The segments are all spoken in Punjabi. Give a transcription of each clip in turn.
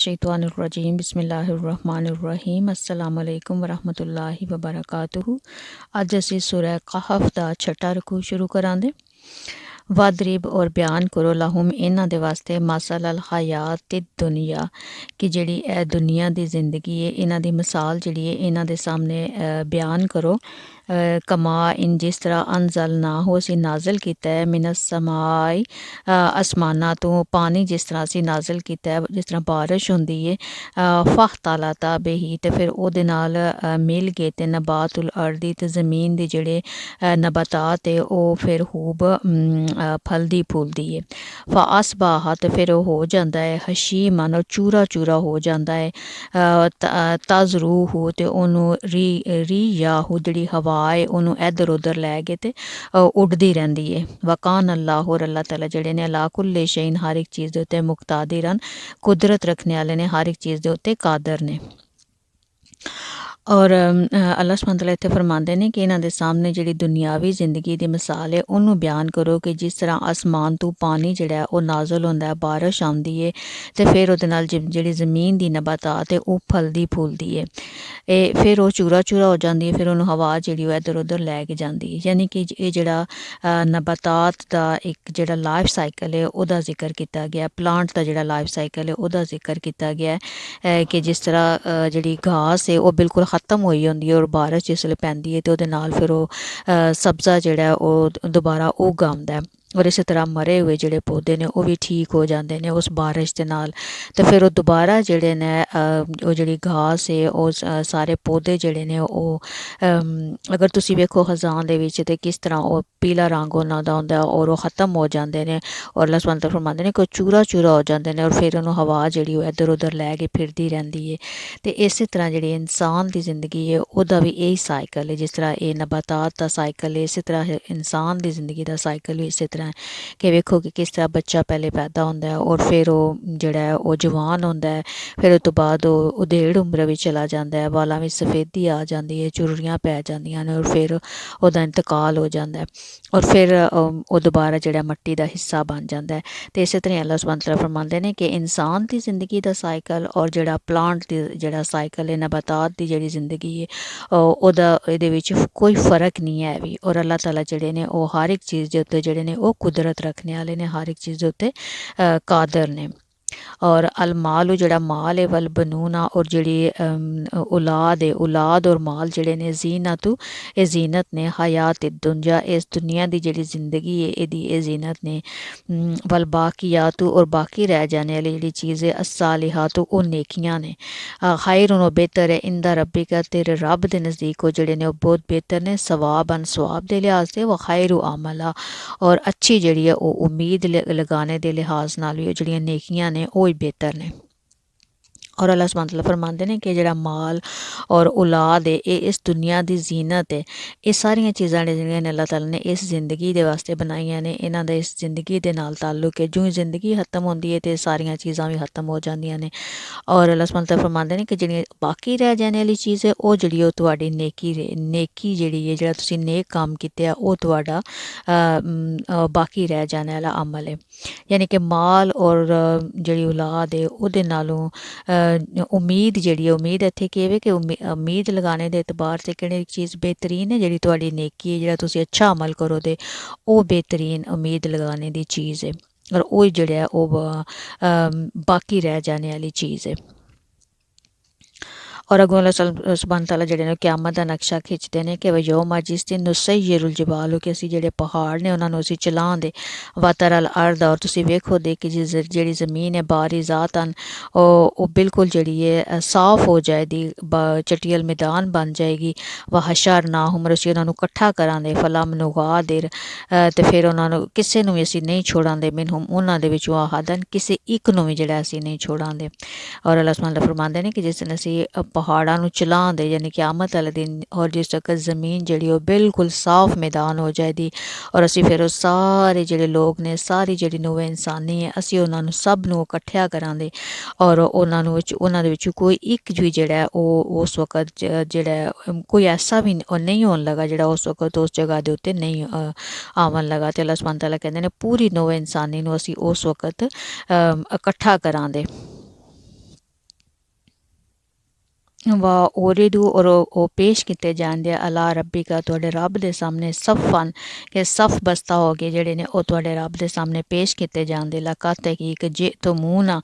ਸ਼ੈਤਾਨੁਰ-ਰਜੀਮ ਬਿਸਮਿਲ੍ਲਾਹਿਰ-ਰਹਿਮਾਨਿਰ-ਰਹੀਮ ਅਸਲਾਮ ਅਲੈਕੁਮ ਵਰਹਿਮਤੁல்லாਹਿ ਵਬਰਕਾਤੁਹੂ ਅੱਜ ਅਸੀਂ ਸੂਰਾ ਕਹਫ ਦਾ ਛਟਾ ਰਕੂ ਸ਼ੁਰੂ ਕਰਾਂਗੇ ਵਦਰਿਬ ਔਰ ਬਿਆਨ ਕਰੋ ਲਹੁਮ ਇਹਨਾਂ ਦੇ ਵਾਸਤੇ ਮਸਲ ਅਲ ਹਯਾਤ ਦੁਨੀਆ ਕਿ ਜਿਹੜੀ ਇਹ ਦੁਨੀਆ ਦੀ ਜ਼ਿੰਦਗੀ ਹੈ ਇਹਨਾਂ ਦੀ ਮਿਸਾਲ ਜਿਹੜੀ ਹੈ ਇਹਨਾਂ ਦੇ ਸਾਹਮਣੇ ਬਿਆਨ ਕਰੋ ਕਮਾ ਇਨ ਜਿਸ ਤਰ੍ਹਾਂ ਅਨਜ਼ਲ ਨਾ ਹੋ ਸੀ ਨਾਜ਼ਲ ਕੀਤਾ ਹੈ ਮਿਨਸ ਸਮਾਈ ਅਸਮਾਨਾਂ ਤੋਂ ਪਾਣੀ ਜਿਸ ਤਰ੍ਹਾਂ ਅਸੀਂ ਨਾਜ਼ਲ ਕੀਤਾ ਹੈ ਜਿਸ ਤਰ੍ਹਾਂ ਬਾਰਿਸ਼ ਹੁੰਦੀ ਹੈ ਫਹ ਤਾਲਾ ਤਾ ਬਹੀ ਤੇ ਫਿਰ ਉਹਦੇ ਨਾਲ ਮਿਲ ਗਏ ਤੇ ਨਬਾਤੁਲ ਅਰਦੀ ਤੇ ਜ਼ਮੀਨ ਦੇ ਜਿਹੜੇ ਨਬਾਤਾਤ ਹੈ ਉਹ ਫਿਰ ਖੂਬ ਫਲਦੀ ਫੁੱਲਦੀ ਹੈ ਫਾ ਅਸਬਾਹ ਤੇ ਫਿਰ ਉਹ ਹੋ ਜਾਂਦਾ ਹੈ ਹਸ਼ੀਮਨ ਚੂਰਾ ਚੂਰਾ ਹੋ ਜਾਂਦਾ ਹੈ ਤਜ਼ਰੂ ਹੋ ਤੇ ਉਹਨੂੰ ਰੀ ਰੀ ਯਾ ਹੋ ਜਿਹੜੀ ਹਵਾ ਹੈ ਉਹਨੂੰ ਇੱਧਰ ਉੱਧਰ ਲੈ ਕੇ ਤੇ ਉੱਡਦੀ ਰਹਿੰਦੀ ਹੈ ਵਕਾਨ ਅੱਲਾਹ ਹੋਰ ਅੱਲਾਹ ਤਾਲਾ ਜਿਹੜੇ ਨੇ ਅਲਾ ਕੁੱਲੇ ਸ਼ੈਨ ਹਰ ਇੱਕ ਚੀਜ਼ ਦੇ ਉੱਤੇ ਮੁਕਤਾਦਿਰਨ ਕੁਦਰਤ ਰੱਖਣੇ ਵਾਲੇ ਨੇ ਹਰ ਇੱਕ ਚੀਜ਼ ਦੇ ਉੱਤੇ ਕਾਦਰ ਨੇ। ਔਰ ਅੱਲਾਹ ਸੁਬਹਾਨ ਤਆਲਾ ਇੱਥੇ ਫਰਮਾਉਂਦੇ ਨੇ ਕਿ ਇਹਨਾਂ ਦੇ ਸਾਹਮਣੇ ਜਿਹੜੀ ਦੁਨਿਆਵੀ ਜ਼ਿੰਦਗੀ ਦੀ ਮਿਸਾਲ ਹੈ, ਉਹਨੂੰ ਬਿਆਨ ਕਰੋ ਕਿ ਜਿਸ ਤਰ੍ਹਾਂ ਅਸਮਾਨ ਤੋਂ ਪਾਣੀ ਜਿਹੜਾ ਉਹ ਨਾਜ਼ਲ ਹੁੰਦਾ ਹੈ, ਬਾਰਿਸ਼ ਆਉਂਦੀ ਹੈ ਤੇ ਫਿਰ ਉਹਦੇ ਨਾਲ ਜਿਹੜੀ ਜ਼ਮੀਨ ਦੀ ਨਬਾਤਾਤ ਹੈ, ਉਹ ਫਲਦੀ ਫੁੱਲਦੀ ਹੈ ਇਹ ਫਿਰ ਉਹ ਚੂਰਾ ਚੂਰਾ ਹੋ ਜਾਂਦੀ ਹੈ ਫਿਰ ਉਹਨੂੰ ਹਵਾ ਜਿਹੜੀ ਉਹ ਇੱਧਰ ਉੱਧਰ ਲੈ ਕੇ ਜਾਂਦੀ ਹੈ ਯਾਨੀ ਕਿ ਇਹ ਜਿਹੜਾ ਨਬਾਤਾਤ ਦਾ ਇੱਕ ਜਿਹੜਾ ਲਾਈਫ ਸਾਈਕਲ ਹੈ, ਉਹਦਾ ਜ਼ਿਕਰ ਕੀਤਾ ਗਿਆ, ਪਲਾਂਟ ਦਾ ਜਿਹੜਾ ਲਾਈਫ ਸਾਈਕਲ ਹੈ, ਉਹਦਾ ਜ਼ਿਕਰ ਕੀਤਾ ਗਿਆ ਹੈ ਕਿ ਜਿਸ ਤਰ੍ਹਾਂ ਜਿਹੜੀ ਘਾਸ ਹੈ, ਉਹ ਬਿਲਕੁਲ ਖਤਮ ਹੋਈ ਹੁੰਦੀ ਹੈ ਔਰ ਬਾਰਿਸ਼ ਜਿਸ ਵੇਲੇ ਪੈਂਦੀ ਹੈ ਤੇ ਉਹਦੇ ਨਾਲ ਫਿਰ ਉਹ ਸਬਜ਼ਾ ਜਿਹੜਾ ਉਹ ਦੁਬਾਰਾ ਉਗ ਆਉਂਦਾ ਔਰ ਇਸੇ ਤਰ੍ਹਾਂ ਮਰੇ ਹੋਏ ਜਿਹੜੇ ਪੌਦੇ ਨੇ, ਉਹ ਵੀ ਠੀਕ ਹੋ ਜਾਂਦੇ ਨੇ ਉਸ ਬਾਰਿਸ਼ ਦੇ ਨਾਲ। ਤੇ ਫਿਰ ਉਹ ਦੁਬਾਰਾ ਜਿਹੜੇ ਨੇ ਉਹ ਜਿਹੜੀ ਘਾਸ ਹੈ ਉਹ ਸਾਰੇ ਪੌਦੇ ਜਿਹੜੇ ਨੇ ਉਹ ਅਗਰ ਤੁਸੀਂ ਵੇਖੋ ਖਜ਼ਾਨ ਦੇ ਵਿੱਚ ਤੇ ਕਿਸ ਤਰ੍ਹਾਂ ਉਹ ਪੀਲਾ ਰੰਗ ਉਹਨਾਂ ਦਾ ਹੁੰਦਾ ਔਰ ਉਹ ਖਤਮ ਹੋ ਜਾਂਦੇ ਨੇ ਔਰ ਅੱਲਾਹ ਸੁਬਹਾਨ ਤਆਲਾ ਫਰਮਾਉਂਦੇ ਨੇ ਕਿ ਚੂਰਾ ਚੂਰਾ ਹੋ ਜਾਂਦੇ ਨੇ ਔਰ ਫਿਰ ਉਹਨੂੰ ਹਵਾ ਜਿਹੜੀ ਉਹ ਇੱਧਰ ਉੱਧਰ ਲੈ ਕੇ ਫਿਰਦੀ ਰਹਿੰਦੀ ਹੈ ਤੇ ਇਸੇ ਤਰ੍ਹਾਂ ਜਿਹੜੀ ਇਨਸਾਨ ਦੀ ਜ਼ਿੰਦਗੀ ਹੈ ਉਹਦਾ ਵੀ ਇਹੀ ਸਾਈਕਲ ਹੈ ਜਿਸ ਤਰ੍ਹਾਂ ਇਹ ਨਬਾਤਾਤ ਦਾ ਸਾਈਕਲ ਹੈ ਇਸੇ ਤਰ੍ਹਾਂ ਇਨਸਾਨ ਦੀ ਜ਼ਿੰਦਗੀ ਦਾ ਸਾਈਕਲ ਵੀ ਇਸੇ ਤਰ੍ਹਾਂ ਕਿ ਵੇਖੋ ਕਿ ਕਿਸ ਤਰ੍ਹਾਂ ਬੱਚਾ ਪਹਿਲੇ ਪੈਦਾ ਹੁੰਦਾ ਹੈ ਔਰ ਫਿਰ ਉਹ ਜਿਹੜਾ ਉਹ ਜਵਾਨ ਹੁੰਦਾ ਹੈ, ਫਿਰ ਉਸ ਤੋਂ ਬਾਅਦ ਉਹ ਉਧੇੜ ਉਮਰ ਵਿੱਚ ਚਲਾ ਜਾਂਦਾ ਹੈ, ਵਾਲਾਂ ਵਿੱਚ ਸਫੇਦੀ ਆ ਜਾਂਦੀ ਹੈ, ਚੁਰੜੀਆਂ ਪੈ ਜਾਂਦੀਆਂ ਨੇ ਔਰ ਫਿਰ ਉਹਦਾ ਇੰਤਕਾਲ ਹੋ ਜਾਂਦਾ ਹੈ ਔਰ ਫਿਰ ਉਹ ਦੁਬਾਰਾ ਜਿਹੜਾ ਮਿੱਟੀ ਦਾ ਹਿੱਸਾ ਬਣ ਜਾਂਦਾ ਹੈ। ਤੇ ਇਸੇ ਤਰ੍ਹਾਂ ਅੱਲਾਹ ਸੁਬਹਾਨ ਤਆਲਾ ਫਰਮਾਉਂਦੇ ਨੇ ਕਿ ਇਨਸਾਨ ਦੀ ਜ਼ਿੰਦਗੀ ਦਾ ਸਾਈਕਲ ਔਰ ਜਿਹੜਾ ਪਲਾਂਟ ਦੀ, ਜਿਹੜਾ ਸਾਈਕਲ ਹੈ, ਨਬਾਤਾਤ ਦੀ ਜਿਹੜੀ ਜ਼ਿੰਦਗੀ ਹੈ ਉਹਦਾ, ਇਹਦੇ ਵਿੱਚ ਕੋਈ ਫ਼ਰਕ ਨਹੀਂ ਹੈ ਵੀ ਔਰ ਅੱਲਾਹ ਤਾਲਾ ਜਿਹੜੇ ਨੇ ਉਹ ਹਰ ਇੱਕ ਚੀਜ਼ ਦੇ ਉੱਤੇ ਜਿਹੜੇ ਨੇ ਉਹ ਕੁਦਰਤ ਰੱਖਣੇ ਵਾਲੇ ਨੇ ਹਰ ਇੱਕ ਚੀਜ਼ ਦੇ ਉੱਤੇ ਕਾਦਰ ਨੇ। ਔਰ ਅਲ ਮਾਲ ਜਿਹੜਾ ਮਾਲ ਹੈ, ਵਲ ਬਨੂਨਾ ਔਰ ਜਿਹੜੀ ਔਲਾਦ ਹੈ, ਔਲਾਦ ਔਰ ਮਾਲ ਜਿਹੜੇ ਨੇ, ਜ਼ੀਨਤ, ਇਹ ਜ਼ੀਨਤ ਨੇ ਹਯਾਤ ਦੁਨੀਆ, ਇਸ ਦੁਨੀਆ ਦੀ ਜਿਹੜੀ ਜ਼ਿੰਦਗੀ ਹੈ, ਇਹਦੀ ਇਹ ਜ਼ੀਨਤ ਨੇ ਵਲ ਬਾਕੀਆਤ ਔਰ ਬਾਕੀ ਰਹਿ ਜਾਣੇ ਵਾਲੀ ਜਿਹੜੀ ਚੀਜ਼ ਹੈ, ਅਸਾਲਿਹਾਤ, ਉਹ ਨੇਕੀਆਂ ਨੇ। ਖੈਰ ਉਹ ਬਿਹਤਰ ਹੈ, ਇੰਦਾ ਰੱਬਿਕਾ ਤੇਰੇ ਰੱਬ ਦੇ ਨਜ਼ਦੀਕ ਉਹ ਜਿਹੜੇ ਨੇ, ਉਹ ਬਹੁਤ ਬਿਹਤਰ ਨੇ ਸਵਾਬਨ ਸਵਾਬ ਦੇ ਲਿਹਾਜ਼ ਤੇ ਉਹ ਖੈਰ ਅਮਲਾ, ਔਰ ਅੱਛੀ ਜਿਹੜੀ ਹੈ, ਉਹ ਉਮੀਦ ਲਗਾਣੇ ਦੇ ਲਿਹਾਜ਼ ਨਾਲ ਵੀ ਜਿਹੜੀਆਂ ਨੇਕੀਆਂ ਨੇ, ਉਹ ਹੀ ਬਿਹਤਰ ਨੇ ਔਰ ਅੱਲਾਹ ਸੁਬਹਾਨ ਤਆਲਾ ਫਰਮਾਉਂਦੇ ਨੇ ਕਿ ਜਿਹੜਾ ਮਾਲ ਔਰ ਔਲਾਦ ਹੈ ਇਹ ਇਸ ਦੁਨੀਆ ਦੀ ਜ਼ੀਨਤ ਹੈ ਇਹ ਸਾਰੀਆਂ ਚੀਜ਼ਾਂ ਜਿਹੜੀਆਂ ਨੇ ਅੱਲਾਹ ਤਾਲਾ ਨੇ ਇਸ ਜ਼ਿੰਦਗੀ ਦੇ ਵਾਸਤੇ ਬਣਾਈਆਂ ਨੇ। ਇਹਨਾਂ ਦਾ ਇਸ ਜ਼ਿੰਦਗੀ ਦੇ ਨਾਲ ਤਾਲੁਕ ਹੈ ਜਿਉਂ ਜ਼ਿੰਦਗੀ ਖਤਮ ਹੁੰਦੀ ਹੈ ਤੇ ਸਾਰੀਆਂ ਚੀਜ਼ਾਂ ਵੀ ਖਤਮ ਹੋ ਜਾਂਦੀਆਂ ਨੇ। ਔਰ ਅੱਲਾਹ ਸੁਬਹਾਨ ਤਆਲਾ ਫਰਮਾਉਂਦੇ ਨੇ ਕਿ ਜਿਹੜੀ ਬਾਕੀ ਰਹਿ ਜਾਣ ਵਾਲੀ ਚੀਜ਼ ਹੈ ਉਹ ਜਿਹੜੀ ਉਹ ਤੁਹਾਡੀ ਨੇਕੀ ਨੇਕੀ ਜਿਹੜੀ ਹੈ ਜਿਹੜਾ ਤੁਸੀਂ ਨੇਕ ਕੰਮ ਕੀਤੇ ਆ, ਉਹ ਤੁਹਾਡਾ ਬਾਕੀ ਰਹਿ ਜਾਣ ਵਾਲਾ ਅਮਲ ਹੈ ਯਾਨੀ ਕਿ ਮਾਲ ਔਰ ਜਿਹੜੀ ਔਲਾਦ ਹੈ ਉਹਦੇ ਨਾਲੋਂ ਉਮੀਦ ਜਿਹੜੀ ਹੈ, ਉਮੀਦ ਇੱਥੇ ਕਿਵੇਂ ਕਿ ਉਮੀਦ ਲਗਾਣੇ ਦੇ ਇਤਬਾਰ ਤੇ ਕਿਹੜੀ ਚੀਜ਼ ਬਿਹਤਰੀਨ ਹੈ, ਜਿਹੜੀ ਤੁਹਾਡੀ ਨੇਕੀ ਹੈ, ਜਿਹੜਾ ਤੁਸੀਂ ਅੱਛਾ ਅਮਲ ਕਰੋ ਤੇ ਉਹ ਬਿਹਤਰੀਨ ਉਮੀਦ ਲਗਾਣੇ ਦੀ ਚੀਜ਼ ਹੈ। ਔਰ ਉਹ ਜਿਹੜਾ ਉਹ ਬਾਕੀ ਰਹਿ ਜਾਣੇ ਵਾਲੀ ਚੀਜ਼ ਹੈ। ਔਰ ਅਗੋਂ ਅੱਲਾਹ ਸੁਬਹਾਨ ਤਾਲਾ ਜਿਹੜੇ ਨੇ ਕਿਆਮਤ ਦਾ ਨਕਸ਼ਾ ਖਿੱਚਦੇ ਨੇ ਕਿ ਵਯੋਮ ਜਿਸ ਦਿਨ ਨੁਸੈਯਰੁਲ ਜਬਾਲ ਕਿ ਅਸੀਂ ਜਿਹੜੇ ਪਹਾੜ ਨੇ ਉਹਨਾਂ ਨੂੰ ਅਸੀਂ ਚਲਾਉਂਦੇ ਵਤਰਲ ਅਰਦ ਔਰ ਤੁਸੀਂ ਵੇਖੋ ਦੇ ਕਿ ਜਿਹੜੀ ਜ਼ਮੀਨ ਹੈ ਬਾਰੀ ਜ਼ਾਤਨ ਉਹ ਉਹ ਬਿਲਕੁਲ ਜਿਹੜੀ ਹੈ ਸਾਫ਼ ਹੋ ਜਾਏਗੀ ਚਟੀਲ ਮੈਦਾਨ ਬਣ ਜਾਏਗੀ। ਵਾ ਹਸ਼ਰ ਨਾ ਹਮਰ ਅਸੀਂ ਉਹਨਾਂ ਨੂੰ ਇਕੱਠਾ ਕਰਾਂਦੇ ਫਲਮ ਨੁਗਾਦਰ ਤੇ ਫਿਰ ਉਹਨਾਂ ਨੂੰ ਕਿਸੇ ਨੂੰ ਵੀ ਅਸੀਂ ਨਹੀਂ ਛੋੜਾਂਦੇ। ਮਿਨਹਮ ਉਹਨਾਂ ਦੇ ਵਿੱਚੋਂ ਆਹਦਨ, ਕਿਸੇ ਇੱਕ ਨੂੰ ਵੀ ਜਿਹੜਾ ਅਸੀਂ ਨਹੀਂ ਛੋੜਾਂਦੇ। ਔਰ ਅੱਲਾਹ ਸੁਬਹਾਨ ਫਰਮਾਉਂਦੇ ਨੇ ਕਿ ਜਿਸ ਦਿਨ ਅਸੀਂ ਪਹਾੜਾਂ ਨੂੰ ਚਲਾਉਂਦੇ, ਯਾਨੀ ਕਿ ਆਮਤ ਵਾਲੇ ਦਿਨ ਔਰ ਜਿਸ ਤੱਕ ਜ਼ਮੀਨ ਜਿਹੜੀ ਉਹ ਬਿਲਕੁਲ ਸਾਫ਼ ਮੈਦਾਨ ਹੋ ਜਾਏਗੀ ਔਰ ਅਸੀਂ ਫਿਰ ਉਹ ਸਾਰੇ ਜਿਹੜੇ ਲੋਕ ਨੇ, ਸਾਰੀ ਜਿਹੜੀ ਨਵੇਂ ਇਨਸਾਨੀ ਹੈ, ਅਸੀਂ ਉਹਨਾਂ ਨੂੰ ਸਭ ਨੂੰ ਇਕੱਠਿਆ ਕਰਾਂਗੇ ਔਰ ਉਹਨਾਂ ਨੂੰ ਵਿੱਚ, ਉਹਨਾਂ ਦੇ ਵਿੱਚ ਕੋਈ ਇੱਕ ਵੀ ਜਿਹੜਾ ਉਹ, ਉਸ ਵਕਤ ਜਿਹੜਾ ਕੋਈ ਐਸਾ ਵੀ ਨਹੀਂ ਹੋਣ ਲੱਗਾ ਜਿਹੜਾ ਉਸ ਵਕਤ ਉਸ ਜਗ੍ਹਾ ਦੇ ਉੱਤੇ ਨਹੀਂ ਆਵਣ ਲੱਗਾ ਤੇ ਅੱਲਾਹ ਸੁਬਹਾਨ ਤਾਲਾ ਕਹਿੰਦੇ ਨੇ ਪੂਰੀ ਨਵੇਂ ਇਨਸਾਨੀ ਨੂੰ ਅਸੀਂ ਉਸ ਵਕਤ ਇਕੱਠਾ ਕਰਾਂਦੇ ਵਾ ਔਰਿਦੂ ਔਰ ਉਹ ਉਹ ਪੇਸ਼ ਕੀਤੇ ਜਾਂਦੇ ਆ। ਅਲਾ ਰੱਬਿਕਾ ਤੁਹਾਡੇ ਰੱਬ ਦੇ ਸਾਹਮਣੇ ਸਫਨ ਕਿ ਸਫ ਬਸਤਾ ਹੋ ਕੇ ਜਿਹੜੇ ਨੇ ਉਹ ਤੁਹਾਡੇ ਰੱਬ ਦੇ ਸਾਹਮਣੇ ਪੇਸ਼ ਕੀਤੇ ਜਾਂਦੇ ਲਕਾ ਤਹਿਕੀਕ ਜੇ ਤੁਮੂਨਾ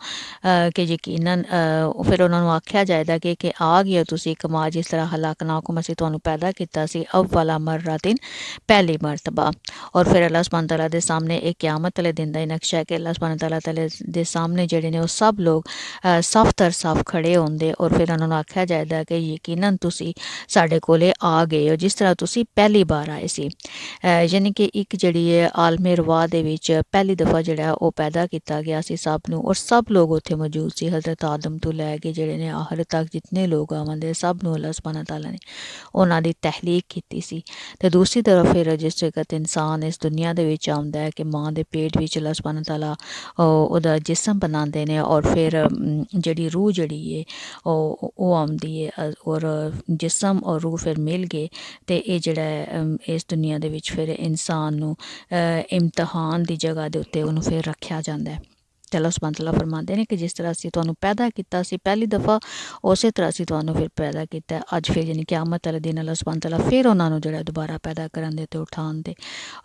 ਕਿ ਯਕੀਨਨ ਅ, ਫਿਰ ਉਹਨਾਂ ਨੂੰ ਆਖਿਆ ਜਾਇਦਾ ਕਿ ਕਿ ਆ ਗਿਆ ਤੁਸੀਂ ਕਮਾ ਜਿਸ ਤਰ੍ਹਾਂ ਹਲਾਕਨਾਕੁਮ ਅਸੀਂ ਤੁਹਾਨੂੰ ਪੈਦਾ ਕੀਤਾ ਸੀ ਅਵਲਾ ਮਰਰਾਤਿਨ ਪਹਿਲੀ ਮਰਤਬਾ। ਔਰ ਫਿਰ ਅੱਲਾਹ ਸੁਬਹਾਨ ਤਾਲਾ ਦੇ ਸਾਹਮਣੇ ਇਹ ਕਿਆਮਤ ਵਾਲੇ ਦਿਨ ਦਾ ਹੀ ਨਕਸ਼ਾ ਹੈ ਕਿ ਅੱਲਾਹ ਸੁਬਹਾਨ ਤਾਲਾ ਤਆਲੇ ਦੇ ਸਾਹਮਣੇ ਜਿਹੜੇ ਨੇ ਉਹ ਸਭ ਲੋਕ ਸਫ ਤਰ ਸਫ ਖੜੇ ਹੁੰਦੇ। ਔਰ ਫਿਰ ਉਹਨਾਂ ਨੂੰ ਆਖਿਆ ਜਾਇਦਾ ਕਿ ਯਕੀਨਨ ਤੁਸੀਂ ਸਾਡੇ ਕੋਲੇ ਆ ਗਏ ਹੋ, ਜਿਸ ਤਰ੍ਹਾਂ ਤੁਸੀਂ ਪਹਿਲੀ ਵਾਰ ਆਏ ਸੀ। ਯਾਨੀ ਕਿ ਇੱਕ ਜਿਹੜੀ ਹੈ ਆਲਮੇ ਰਵਾ ਦੇ ਵਿੱਚ ਪਹਿਲੀ ਦਫਾ ਜਿਹੜਾ ਉਹ ਪੈਦਾ ਕੀਤਾ ਗਿਆ ਸੀ ਸਭ ਨੂੰ ਔਰ ਸਭ ਲੋਕ ਉੱਥੇ ਮੌਜੂਦ ਸੀ, ਹਜ਼ਰਤ ਆਦਮ ਤੋਂ ਲੈ ਕੇ ਜਿਹੜੇ ਨੇ ਆਖਰ ਤੱਕ ਜਿੰਨੇ ਲੋਕ ਆਵੰਦੇ ਸਭ ਨੂੰ ਅੱਲਾਹ ਸੁਬਹਾਨ ਤਾਲਾ ਨੇ ਉਹਨਾਂ ਦੀ ਤਹਿਲੀਕ ਕੀਤੀ ਸੀ। ਤੇ ਦੂਸਰੀ ਤਰਫ ਫਿਰ ਜਿਸ ਵਕਤ ਇਨਸਾਨ ਇਸ ਦੁਨੀਆ ਦੇ ਵਿੱਚ ਆਉਂਦਾ ਹੈ ਕਿ ਮਾਂ ਦੇ ਪੇਟ ਵਿੱਚ ਅੱਲਾਹ ਸੁਬਹਾਨ ਤਾਲਾ ਉਹਦਾ ਜਿਸਮ ਬਣਾਉਂਦੇ ਨੇ ਔਰ ਫਿਰ ਜਿਹੜੀ ਰੂਹ ਜਿਹੜੀ ਹੈ, ਉਹ ਉਹ ਆਉਂਦੀ ਹੈ ਔਰ ਜਿਸਮ ਔਰ ਰੂਹ ਫਿਰ ਮਿਲ ਗਏ ਤੇ ਇਹ ਜਿਹੜਾ ਇਸ ਦੁਨੀਆ ਦੇ ਵਿੱਚ ਫਿਰ ਇਨਸਾਨ ਨੂੰ ਇਮਤਿਹਾਨ ਦੀ ਜਗ੍ਹਾ ਦੇ ਉੱਤੇ ਉਹਨੂੰ ਫਿਰ ਰੱਖਿਆ ਜਾਂਦਾ ਹੈ। ਤੇ ਅੱਲਾਹ ਸੁਬਹਾਨ ਤਾਲਾ ਫਰਮਾਉਂਦੇ ਨੇ ਕਿ ਜਿਸ ਤਰ੍ਹਾਂ ਅਸੀਂ ਤੁਹਾਨੂੰ ਪੈਦਾ ਕੀਤਾ ਸੀ ਪਹਿਲੀ ਦਫਾ ਉਸੇ ਤਰ੍ਹਾਂ ਅਸੀਂ ਤੁਹਾਨੂੰ ਫਿਰ ਪੈਦਾ ਕੀਤਾ ਅੱਜ ਫਿਰ ਯਾਨੀ ਕਿਆਮਤ ਵਾਲੇ ਦਿਨ ਅੱਲਾਹ ਸੁਬਹਾਨ ਤਾਲਾ ਫਿਰ ਉਹਨਾਂ ਨੂੰ ਜਿਹੜਾ ਦੁਬਾਰਾ ਪੈਦਾ ਕਰਨ ਦੇ ਤੇ ਉਠਾਉਣ ਦੇ।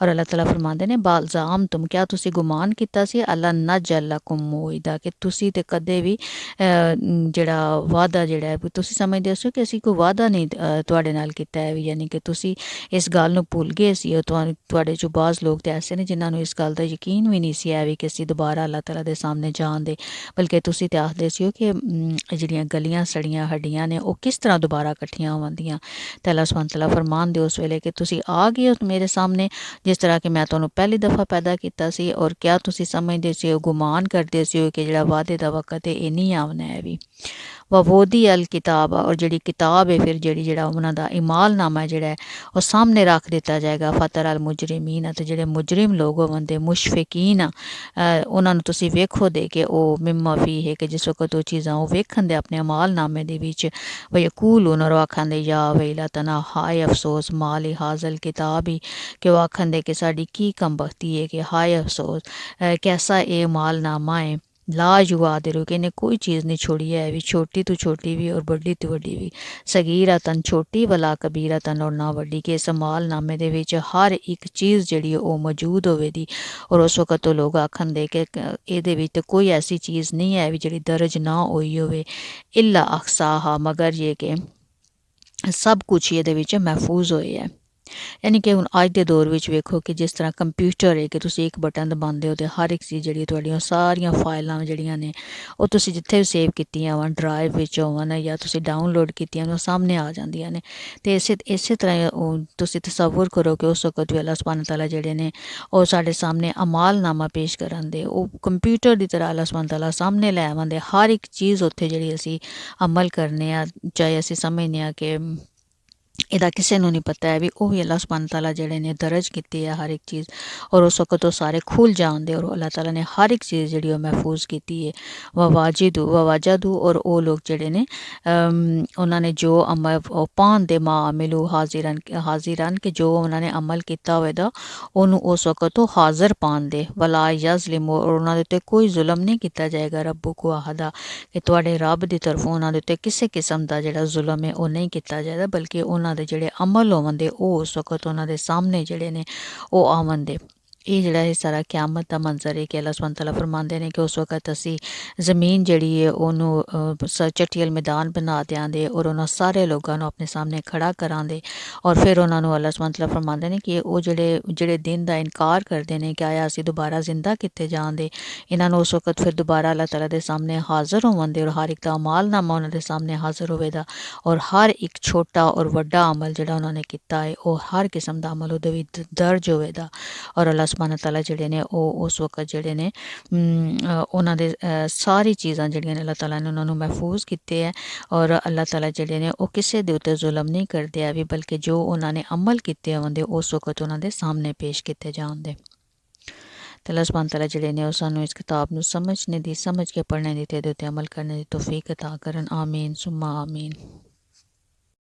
ਔਰ ਅੱਲਾਹ ਤਾਲਾ ਫਰਮਾਉਂਦੇ ਨੇ ਬਾਲਜ਼ਾਮ ਤੁਮ ਕਿਆ ਤੁਸੀਂ ਗੁਮਾਨ ਕੀਤਾ ਸੀ? ਅੱਲਾ ਨਜਲ ਲਕੁਮ ਮੋਇਦਾ ਕਿ ਤੁਸੀਂ ਤੇ ਕਦੇ ਵੀ ਅਹ, ਜਿਹੜਾ ਵਾਅਦਾ ਜਿਹੜਾ ਹੈ ਤੁਸੀਂ ਸਮਝਦੇ ਹੋ ਕਿ ਅਸੀਂ ਕੋਈ ਵਾਅਦਾ ਨਹੀਂ ਤੁਹਾਡੇ ਨਾਲ ਕੀਤਾ ਹੈ ਵੀ ਯਾਨੀ ਕਿ ਤੁਸੀਂ ਇਸ ਗੱਲ ਨੂੰ ਭੁੱਲ ਗਏ ਸੀ। ਉਹ ਤੁਹਾਨੂੰ ਤੁਹਾਡੇ ਚੋਂ ਬਾਜ਼ ਲੋਕ ਤੇ ਐਸੇ ਨੇ ਜਿਨ੍ਹਾਂ ਨੂੰ ਇਸ ਗੱਲ ਦਾ ਯਕੀਨ ਵੀ ਨਹੀਂ ਸੀ ਹੈ ਵੀ ਕਿ ਅਸੀਂ ਦੁਬਾਰਾ ਅੱਲਾਹ ਤਾਲਾ ਦੇ ਸਾਹਮਣੇ ਜਾਣ ਦੇ। ਬਲਕਿ ਤੁਸੀਂ ਤੇ ਆਖਦੇ ਸੀ ਕਿ ਜਿਹੜੀਆਂ ਗਲੀਆਂ ਸੜੀਆਂ ਹੱਡੀਆਂ ਨੇ, ਉਹ ਕਿਸ ਤਰ੍ਹਾਂ ਦੁਬਾਰਾ ਇਕੱਠੀਆਂ ਹੋਵੰਦੀਆਂ। ਤੇ ਅੱਲਾਹ ਸੁਬਹਾਨ ਤਾਲਾ ਫਰਮਾਨ ਦੇ ਉਸ ਵੇਲੇ ਕਿ ਤੁਸੀਂ ਆ ਗਏ ਹੋ ਮੇਰੇ ਸਾਹਮਣੇ, ਜਿਸ ਤਰ੍ਹਾਂ ਕਿ ਮੈਂ ਤੁਹਾਨੂੰ ਪਹਿਲੀ ਦਫਾ ਪੈਦਾ ਕੀਤਾ ਸੀ ਔਰ ਕਿਆ ਤੁਸੀਂ ਸਮਝਦੇ ਸੀ ਹੋ ਗੁਮਾਨ ਕਰਦੇ ਸੀ ਹੋ ਕਿ ਜਿਹੜਾ ਵਾਅਦੇ ਦਾ ਵਕਤ ਹੈ, ਇਹ ਨਹੀਂ ਆਉਣਾ ਹੈ ਵੀ। ਵਵੋਦੀ ਅਲ ਕਿਤਾਬ ਔਰ ਜਿਹੜੀ ਕਿਤਾਬ ਹੈ ਫਿਰ ਜਿਹੜੀ ਜਿਹੜਾ ਉਹਨਾਂ ਦਾ ਇਮਾਲਨਾਮਾ ਜਿਹੜਾ ਹੈ ਉਹ ਸਾਹਮਣੇ ਰੱਖ ਦਿੱਤਾ ਜਾਏਗਾ ਫਤਰ ਅਲ ਮੁਜਰਿਮੀਨ ਅਤੇ ਜਿਹੜੇ ਮੁਜਰਿਮ ਲੋਕ ਹੋਵੰਦੇ ਮੁਸ਼ਫਿਕੀਨ ਅ, ਉਹਨਾਂ ਨੂੰ ਤੁਸੀਂ ਵੇਖੋ ਦੇ ਕਿ ਉਹ ਮਿਮਾ ਫੀ ਹੈ ਕਿ ਜਿਸ ਵਕਤ ਉਹ ਚੀਜ਼ਾਂ ਉਹ ਵੇਖਣ ਦੇ ਆਪਣੇ ਅਮਾਲਨਾਮੇ ਦੇ ਵਿੱਚ ਵਯਕੂਲ ਉਹਨਾਂ ਆਖਣ ਦੇ ਯਾ ਵੈਲਾ ਤਨਾ ਹਾਏ ਅਫਸੋਸ ਮਾਲੀ ਹਾਜ਼ਲ ਕਿਤਾਬ ਹੀ ਕਿ ਉਹ ਆਖਣ ਦੇ ਕਿ ਸਾਡੀ ਕੀ ਕੰਬਖਤੀ ਹੈ ਕਿ ਹਾਏ ਅਫਸੋਸ ਅ, ਕੈਸਾ ਇਹ ਮਾਲਨਾਮਾ ਹੈ ਲਾ ਯੁਆਦਿਰੂ ਕਿ ਇਹਨੇ ਕੋਈ ਚੀਜ਼ ਨਹੀਂ ਛੋੜੀ ਹੈ ਵੀ ਛੋਟੀ ਤੋਂ ਛੋਟੀ ਵੀ ਔਰ ਵੱਡੀ ਤੋਂ ਵੱਡੀ ਵੀ। ਸਗੀਰਾ ਤਨ ਛੋਟੀ, ਵਲਾ ਕਬੀਰਾ ਤਨ ਔਰ ਨਾ ਵੱਡੀ, ਕਿ ਇਸ ਮਾਲਨਾਮੇ ਦੇ ਵਿੱਚ ਹਰ ਇੱਕ ਚੀਜ਼ ਜਿਹੜੀ ਹੈ ਉਹ ਮੌਜੂਦ ਹੋਵੇਗੀ ਔਰ ਉਸ ਵਕਤ ਤੋਂ ਲੋਕ ਆਖਣ ਦੇ ਕਿ, ਇਹਦੇ ਵਿੱਚ ਕੋਈ ਐਸੀ ਚੀਜ਼ ਨਹੀਂ ਹੈ ਵੀ ਜਿਹੜੀ ਦਰਜ ਨਾ ਹੋਈ ਹੋਵੇ। ਇਲਾ ਅਖਸਾਹਾ, ਮਗਰ ਇਹ ਕਿ ਸਭ ਕੁਝ ਇਹਦੇ ਵਿੱਚ ਮਹਿਫੂਜ਼ ਹੋਇਆ ਹੈ। ਯਾਨੀ ਕਿ ਹੁਣ ਅੱਜ ਦੇ ਦੌਰ ਵਿੱਚ ਵੇਖੋ ਕਿ ਜਿਸ ਤਰ੍ਹਾਂ ਕੰਪਿਊਟਰ ਹੈ ਕਿ ਤੁਸੀਂ ਇੱਕ ਬਟਨ ਦਬਾਉਂਦੇ ਹੋ ਤੇ ਹਰ ਇੱਕ ਚੀਜ਼ ਜਿਹੜੀ ਤੁਹਾਡੀਆਂ ਸਾਰੀਆਂ ਫਾਈਲਾਂ ਜਿਹੜੀਆਂ ਨੇ, ਉਹ ਤੁਸੀਂ ਜਿੱਥੇ ਵੀ ਸੇਵ ਕੀਤੀਆਂ ਹੋਣ ਡਰਾਈਵ ਵਿੱਚ ਹੋਣ ਜਾਂ ਤੁਸੀਂ ਡਾਊਨਲੋਡ ਕੀਤੀਆਂ ਉਹ ਸਾਹਮਣੇ ਆ ਜਾਂਦੀਆਂ ਨੇ। ਤੇ ਇਸੇ ਇਸੇ ਤਰ੍ਹਾਂ ਉਹ ਤੁਸੀਂ ਤਸੱਵੁਰ ਕਰੋ ਕਿ ਉਸ ਵਕਤ ਵੀ ਅੱਲਾਹ ਸੁਬਹਾਨ ਤਾਲਾ ਜਿਹੜੇ ਨੇ, ਉਹ ਸਾਡੇ ਸਾਹਮਣੇ ਅਮਾਲਨਾਮਾ ਪੇਸ਼ ਕਰਨ ਦੇ ਉਹ ਕੰਪਿਊਟਰ ਦੀ ਤਰ੍ਹਾਂ ਅੱਲਾਹ ਸੁਬਹਾਨ ਤਾਲਾ ਸਾਹਮਣੇ ਲੈ ਆਉਂਦੇ ਹਰ ਇੱਕ ਚੀਜ਼ ਉੱਥੇ ਜਿਹੜੀ ਅਸੀਂ ਅਮਲ ਕਰਨੇ ਆ, ਚਾਹੇ ਅਸੀਂ ਸਮਝਨੇ ਆ ਕਿ ਇਹਦਾ ਕਿਸੇ ਨੂੰ ਨਹੀਂ ਪਤਾ ਹੈ ਵੀ ਉਹ ਵੀ ਅੱਲਾਹ ਸੁਬਹਾਨ ਤਾਲਾ ਜਿਹੜੇ ਨੇ ਦਰਜ ਕੀਤੀ ਹੈ ਹਰ ਇੱਕ ਚੀਜ਼ ਔਰ ਉਸ ਵਕਤ ਉਹ ਸਾਰੇ ਖੁੱਲ ਜਾਂਦੇ ਔਰ ਅੱਲਾਹ ਤਾਲਾ ਨੇ ਹਰ ਇੱਕ ਚੀਜ਼ ਜਿਹੜੀ ਉਹ ਮਹਿਫੂਜ਼ ਕੀਤੀ ਹੈ ਵਵਾਜਿਦੂ ਵਵਾਜਦੂ ਔਰ ਉਹ ਲੋਕ ਜਿਹੜੇ ਨੇ ਅਮ, ਉਹਨਾਂ ਨੇ ਜੋ ਅਮਲ ਉਹ ਪਾਣ ਦੇ ਮਾ ਮਿਲੂ ਹਾਜ਼ਰਨ ਹਾਜ਼ਰਨ ਕਿ ਜੋ ਉਹਨਾਂ ਨੇ ਅਮਲ ਕੀਤਾ ਹੋਵੇਗਾ ਉਹਨੂੰ ਉਸ ਵਕਤ ਉਹ ਹਾਜ਼ਰ ਪਾਣ ਦੇ। ਵਲਾ ਯਜ਼ਲਿਮੂ ਔਰ ਉਹਨਾਂ ਦੇ ਉੱਤੇ ਕੋਈ ਜ਼ੁਲਮ ਨਹੀਂ ਕੀਤਾ ਜਾਏਗਾ ਰੱਬੂ ਕੋ ਆਹਦਾ ਕਿ ਤੁਹਾਡੇ ਰੱਬ ਦੀ ਤਰਫੋਂ ਉਹਨਾਂ ਦੇ ਉੱਤੇ ਕਿਸੇ ਕਿਸਮ ਦਾ ਜਿਹੜਾ ਜ਼ੁਲਮ ਹੈ ਉਹ ਨਹੀਂ ਕੀਤਾ ਜਾਏਗਾ ਬਲਕਿ ਉਹਨਾਂ ਦੇ ਜਿਹੜੇ ਅਮਲ ਹੋਵੰਦੇ ਉਹ ਉਸ ਵਕਤ ਉਹਨਾਂ ਦੇ ਸਾਹਮਣੇ ਜਿਹੜੇ ਨੇ ਉਹ ਆਵੰਦੇ ਇਹ ਜਿਹੜਾ ਹੈ ਸਾਰਾ ਕਿਆਮਤ ਦਾ ਮੰਜ਼ਰ ਹੈ ਕਿ ਅੱਲਾਹ ਸੁਬਹਾਨ ਤਾਲਾ ਫਰਮਾਉਂਦੇ ਨੇ ਕਿ ਉਸ ਵਕਤ ਅਸੀਂ ਜ਼ਮੀਨ ਜਿਹੜੀ ਹੈ ਉਹਨੂੰ ਸ ਚਟੀਲ ਮੈਦਾਨ ਬਣਾ ਦਿਆਂਦੇ ਔਰ ਉਹਨਾਂ ਸਾਰੇ ਲੋਕਾਂ ਨੂੰ ਆਪਣੇ ਸਾਹਮਣੇ ਖੜਾ ਕਰਾਂਦੇ ਔਰ ਫਿਰ ਉਹਨਾਂ ਨੂੰ ਅੱਲਾਹ ਸੁਬਹਾਨ ਤਾਲਾ ਫਰਮਾਉਂਦੇ ਨੇ ਕਿ ਉਹ ਜਿਹੜੇ ਜਿਹੜੇ ਦਿਨ ਦਾ ਇਨਕਾਰ ਕਰਦੇ ਨੇ ਕਿ ਆਇਆ ਅਸੀਂ ਦੁਬਾਰਾ ਜ਼ਿੰਦਾ ਕਿੱਥੇ ਜਾਣਦੇ, ਇਹਨਾਂ ਨੂੰ ਉਸ ਵਕਤ ਫਿਰ ਦੁਬਾਰਾ ਅੱਲਾਹ ਤਾਲਾ ਦੇ ਸਾਹਮਣੇ ਹਾਜ਼ਰ ਹੋਵੰਦੇ ਔਰ ਹਰ ਇੱਕ ਦਾ ਅਮਾਲਨਾਮਾ ਉਹਨਾਂ ਦੇ ਸਾਹਮਣੇ ਹਾਜ਼ਰ ਹੋਵੇਗਾ ਔਰ ਹਰ ਇੱਕ ਛੋਟਾ ਔਰ ਵੱਡਾ ਅਮਲ ਜਿਹੜਾ ਉਹਨਾਂ ਨੇ ਕੀਤਾ ਹੈ, ਉਹ ਹਰ ਕਿਸਮ ਦਾ ਅਮਲ ਉਹਦੇ ਵਿੱਚ ਦਰਜ ਹੋਵੇਗਾ ਔਰ ਅੱਲਾਹ ਸੁਬਹਾਨ ਤਾਲਾ ਜਿਹੜੇ ਨੇ ਉਹ ਉਸ ਵਕਤ ਜਿਹੜੇ ਨੇ ਅਮ, ਅ, ਉਹਨਾਂ ਦੇ ਅ, ਸਾਰੀ ਚੀਜ਼ਾਂ ਜਿਹੜੀਆਂ ਨੇ ਅੱਲਾਹ ਤਾਲਾ ਨੇ ਉਹਨਾਂ ਨੂੰ ਮਹਿਫੂਜ਼ ਕੀਤੇ ਹੈ ਔਰ ਅੱਲਾਹ ਤਾਲਾ ਜਿਹੜੇ ਨੇ ਉਹ ਕਿਸੇ ਦੇ ਉੱਤੇ ਜ਼ੁਲਮ ਨਹੀਂ ਕਰਦੇ ਆ ਵੀ ਬਲਕਿ ਜੋ ਉਹਨਾਂ ਨੇ ਅਮਲ ਕੀਤੇ ਹੁੰਦੇ ਉਸ ਵਕਤ ਉਹਨਾਂ ਦੇ ਸਾਹਮਣੇ ਪੇਸ਼ ਕੀਤੇ ਜਾਂਦੇ ਤੇ ਅੱਲਾਹ ਸੁਬਹਾਨ ਤਾਲਾ ਜਿਹੜੇ ਨੇ ਉਹ ਸਾਨੂੰ ਇਸ ਕਿਤਾਬ ਨੂੰ ਸਮਝਣੇ ਦੀ ਸਮਝ ਕੇ ਪੜ੍ਹਨੇ ਦੀ ਤੇ ਇਹਦੇ ਉੱਤੇ ਅਮਲ ਕਰਨੇ ਦੀ ਤੌਫੀਕ عطا ਕਰਨ ਆਮੀਨ ਸੁਮਾ ਆਮੀਨ